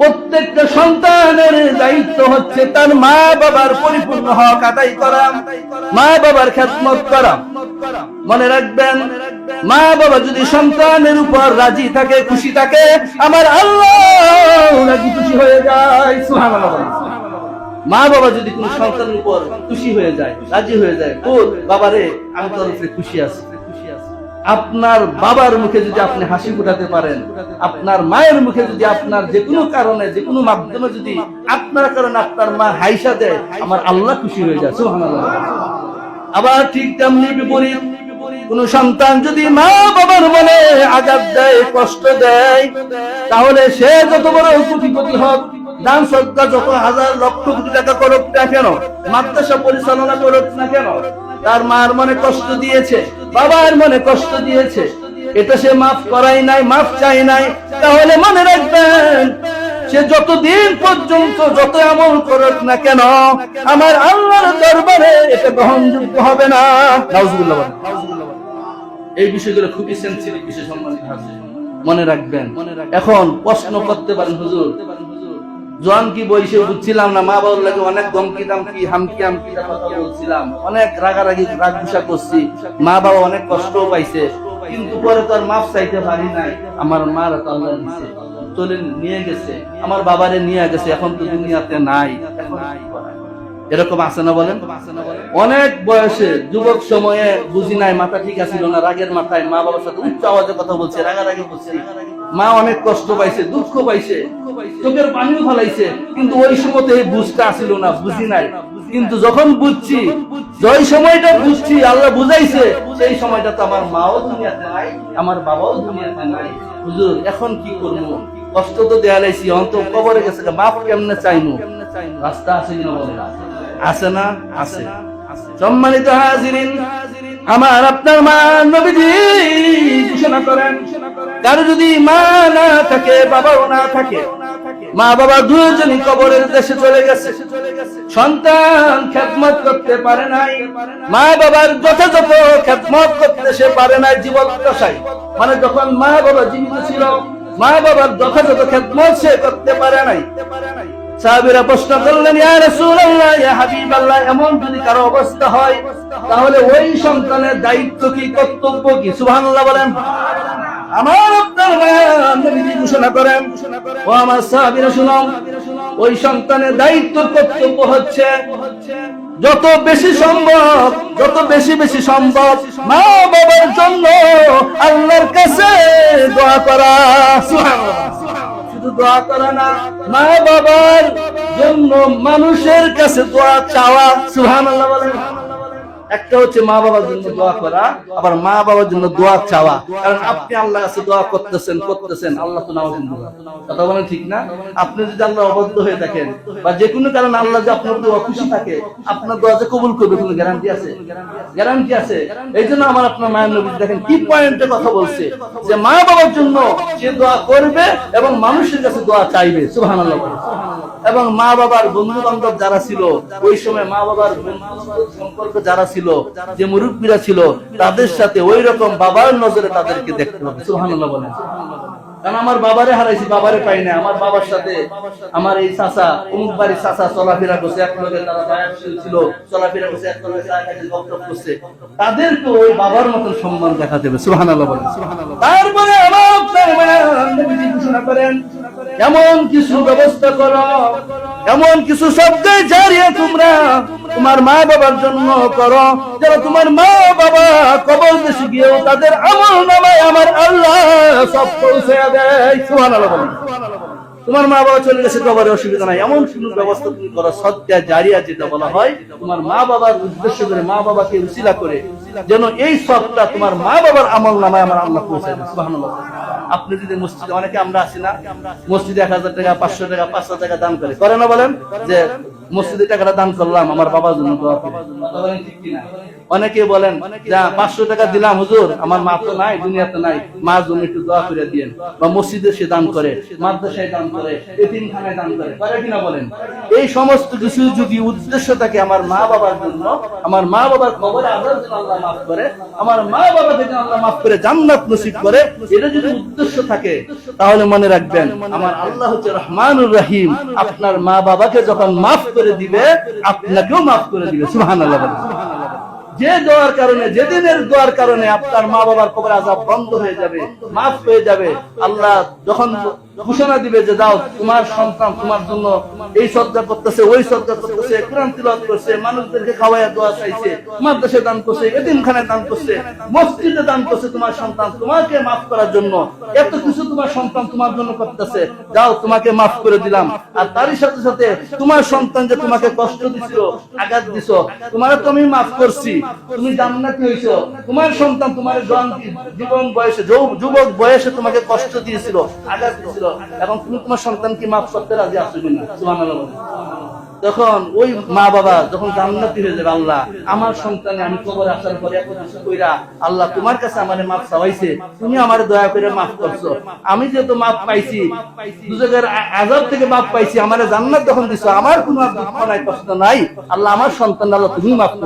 প্রত্যেকটা সন্তানের দায়িত্ব হচ্ছে তার মা বাবার পরিপূর্ণ হক আদায় করা, মা বাবার খেদমত করা। মনে রাখবেন, মা বাবা যদি সন্তানের উপর রাজি থাকে, খুশি থাকে, আমার আল্লাহ রাজি খুশি হয়ে যায়। মা বাবা যদি কোন সন্তানের উপর খুশি হয়ে যায়, রাজি হয়ে যায় ও বাবারে আমি তোর খুশি আছি। আপনার বাবার মুখে যদি আপনি হাসি ফুটাতে পারেন, আপনার মায়ের মুখে যদি আপনার যে কোনো কারণে, যে কোনো মাধ্যমে যদি আপনার কারণে আপনার মা হাইসা দেয়, আমার আল্লাহ খুশি হয়ে যায় আবার ঠিক তেমনি বিপরীত, কোন সন্তান যদি মা বাবার মনে আঘাত দেয়, কষ্ট দেয়, তাহলে সে যত বড় কোটি কোটি হোক, দান সদ্গা যত হাজার লক্ষ কোটি টাকা করুক না কেন, মাদ্রাসা পরিচালনা করুক না কেন, তার মার মনে কষ্ট দিয়েছে বাবার মনে কষ্ট দিয়েছে। এটা সে মাফ করাই নাই, মাফ চাই নাই। তাহলে মনে রাখবেন, সে যতদিন পর্যন্ত যত আমল করুক না কেন, আমার আল্লাহর দরবারে এটা গ্রহণযোগ্য হবে না। নাউজুবিল্লাহ। এই বিষয়গুলো খুবই সেন্সিটিভ বিষয় আছে মনে রাখবেন। এখন প্রশ্ন করতে পারেন, হুজুর। জোয়ান কি বয়সে বুঝছিলাম না, মা বাবার লাগে অনেক দামকি হামকি হামকি বলছিলাম অনেক রাগারাগি রাগ করছি। মা বাবা অনেক কষ্ট পাইছে। কিন্তু পরে তো আর চাইতে পারি নাই। আমার মার দিছে। চলে নিয়ে গেছে। আমার বাবারে নিয়ে গেছে। এখন তো দুনিয়াতে নাই। কি? এরকম আছে না বলেন? অনেক বয়সে যুবক সময়ে বুঝি নাই, মাথা ঠিক আছিল না, রাগের মাথায় মা বাবার সাথে উচ্চ আওয়াজে কথা বলছে, রাগারাগি বলছে মা অনেক কষ্ট পাইছে, দুঃখ পাইছে। চোখের পানিও ফলাইছে। কিন্তু ওই সময়তে এই বুঝটা আসিল না, বুঝি নাই। কিন্তু যখন বুঝছি, যেই সময়টা বুঝছি, আল্লাহ বুঝাইছে, সেই সময়টা তো আমার মাও দুনিয়াতে নাই, আমার বাবাও দুনিয়াতে নাই। হুজুর, এখন কি করব? কষ্ট তো দেয়া লাইছি অন্ত কবরে গেছে মাপ কেমনে চাইনু রাস্তা আছে কিনা বলেন আছে না? আছে। সম্মানিত হাজিরিন, আমার আপনার মা নবীজি ঘোষণা করেন, কারও যদি মা না থাকে, বাবাও না থাকে মা বাবা দুজনই কবরের দেশে চলে গেছে। সন্তান খেদমত করতে পারে নাই। মা বাবার যথাযথ খেদমত করতে সে পারে নাই জীবন দশায় মানে যখন মা বাবা জীবিত ছিল, মা বাবার যথাযথ খেদমত সে করতে পারে নাই। সাহাবীরা প্রশ্ন করলেন, ইয়া রাসূলুল্লাহ, ইয়া হাবিবাল্লাহ, এমন যদি কারও অবস্থা হয়, তাহলে ওই সন্তানের দায়িত্ব কি, কর্তব্য কি? সুবহানাল্লাহ বলেন আমার আপনার নবীজি ঘোষণা করেন। ও আমার সাহাবীরা শুনো ওই সন্তানের দায়িত্ব, কর্তব্য হচ্ছে যত বেশি সম্ভব, যত বেশি বেশি সম্ভব মা বাবার জন্য আল্লাহর কাছে দোয়া করা। শুধু দোয়া করা না, মা বাবার জন্য মানুষের কাছে দোয়া চাওয়া। সুবহানাল্লাহ বলেন। একটা হচ্ছে মা বাবার জন্য দোয়া করা, আবার মা বাবার জন্য দোয়া চাওয়া। কারণ আপনি আল্লাহ কাছে দোয়া করতেছেন করতেছেন, আল্লাহ তো নাও কথা বলেন ঠিক না? আপনি যদি আল্লাহ অবদ্ধ হয়ে থাকেন, বা যে কোনো কারণে আল্লাহ যে আপনার দোয়া খুশি থাকে, আপনার দোয়া যে কবুল করবে, কোনো গ্যারান্টি আছে? গ্যারান্টি আছে। এই জন্য আমার আপনার মায়ের নবী দেখেন কি পয়েন্টে কথা বলছে, যে মা বাবার জন্য সে দোয়া করবে এবং মানুষের কাছে দোয়া চাইবে। সুবহানাল্লাহ। এবং মা বাবার বন্ধু বান্ধব যারা ছিল ওই সময় মা বাবার সম্পর্ক যারা ছিল যে মুরব্বীরা ছিল তাদের সাথে ওই রকম বাবার নজরে তাদেরকে দেখতে হবে। সুবহানাল্লাহ বলেন। কারণ আমার বাবারে হারাইছি বাবারে পাই না আমার বাবার সাথে আমার এই চাচা অমুক বাড়ির চাচা চলাফেরা করছে এক লগে তারা ছিল চলাফেরা করছে এক লগে বক্তব্য করছে। তাদেরকে ওই বাবার মতন সম্মান দেখাতে হবে। সুবহানাল্লাহ বলেন। তারপরে আমার আপনার মায়া ঘোষণা করেন এমন কিছু ব্যবস্থা করো। এমন কিছু শব্দে জারিয়ে তোমরা তোমার মা বাবার জন্য করো। যেন তোমার মা বাবা কবর দেশে গিয়েও তাদের আমল নামায় আমার আল্লাহ সব পৌঁছে দেয়। বলেন। তোমার মা বাবা চলে গেছে, কবরে অসুবিধা নাই। এমন কোন ব্যবস্থা তুমি করো সত্যা জারিয়া যেটা বলা হয়, তোমার মা বাবার উদ্দেশ্য করে মা বাবাকে উসিলা করে যেন এই সবটা তোমার মা বাবার আমল নামায় আমার আল্লাহ পৌঁছে দেয় সুবহানাল্লাহ। আপনি যদি মসজিদে, অনেকে আমরা আসি না, মসজিদে এক হাজার টাকা, পাঁচশো টাকা পাঁচশো টাকা দান করে করে না বলেন যে মসজিদে টাকাটা দান করলাম, আমার বাবার জন্য? অনেকে বলেন যা পাঁচশো টাকা দিলাম হুজুর আমার মা তো নাই দুনিয়াতে নাই। মার জন্য একটু দোয়া করে দিয়েন বা মসজিদে সে দান করে মাদ্রাসায় দান করে এতিমখানায় দান করে করে কিনা বলেন? এই সমস্ত কিছু যদি উদ্দেশ্য থাকে আমার মা বাবার জন্য আমার মা বাবার কবরে আজাব যেন আল্লাহ মাফ করে আমার মা বাবাকে যেন আল্লাহ মাফ করে জান্নাত নসিব করে এটা যদি উদ্দেশ্য থাকে তাহলে মনে রাখবেন আমার আল্লাহ হচ্ছে রহমানুর রহিম। আপনার মা বাবাকে যখন মাফ করে দিবে আপনাকেও মাফ করে দিবে। সুহান আল্লাহ যে দোয়ার কারণে, যেদিনের দোয়ার কারণে আপনার মা বাবার কবর আজাব বন্ধ হয়ে যাবে, মাফ হয়ে যাবে। আল্লাহ যখন ঘোষণা দিবে যে দাও, তোমার সন্তান তোমার জন্য এই সজ্জা করতেছে, ওই সজ্জা করতেছে, কোরআন তিলাওয়াত করছে, মানুষদেরকে খাওয়াইয়া দোয়া চাইছে মাদ্রাসে দান করছে, এতিমখানায় দান করছে, মসজিদে দান করছে তোমার সন্তান, তোমাকে মাফ করার জন্য, এত কিছু তোমার সন্তান তোমার জন্য করতেছে, যাও, তোমাকে মাফ করে দিলাম। আর তারই সাথে সাথে তোমার সন্তান যে তোমাকে কষ্ট দিছিল আঘাত দিছ, তোমার তো আমি মাফ করছি, তুমি জান্নাতি হইছো, তোমার সন্তান তোমার জীবন বয়সে যুবক বয়সে তোমাকে কষ্ট দিয়েছিল, আঘাত দিয়েছিল। এখন তুমি তোমার সন্তানকে মাফ করতে রাজি আছো কিনা? বলেন। তখন ওই মা বাবা যখন জান্নাতি হয়ে যাবে আল্লাহ, আমার সন্তানে আমি কবর আসার পরে এত কিছু কইরা আল্লাহ তোমার কাছে আমার মাফ চাওয়াইছে, তুমি আমার দয়া করে মাফ করছ। আমি যেহেতু মাফ পাইছি দুজকের আজাব থেকে মাফ পাইছি, আমার জান্নাত যখন দিছো, আমার কোনো দুঃখ নাই, কষ্ট নাই। আল্লাহ আমার সন্তান আল্লাহ তুমি মাফ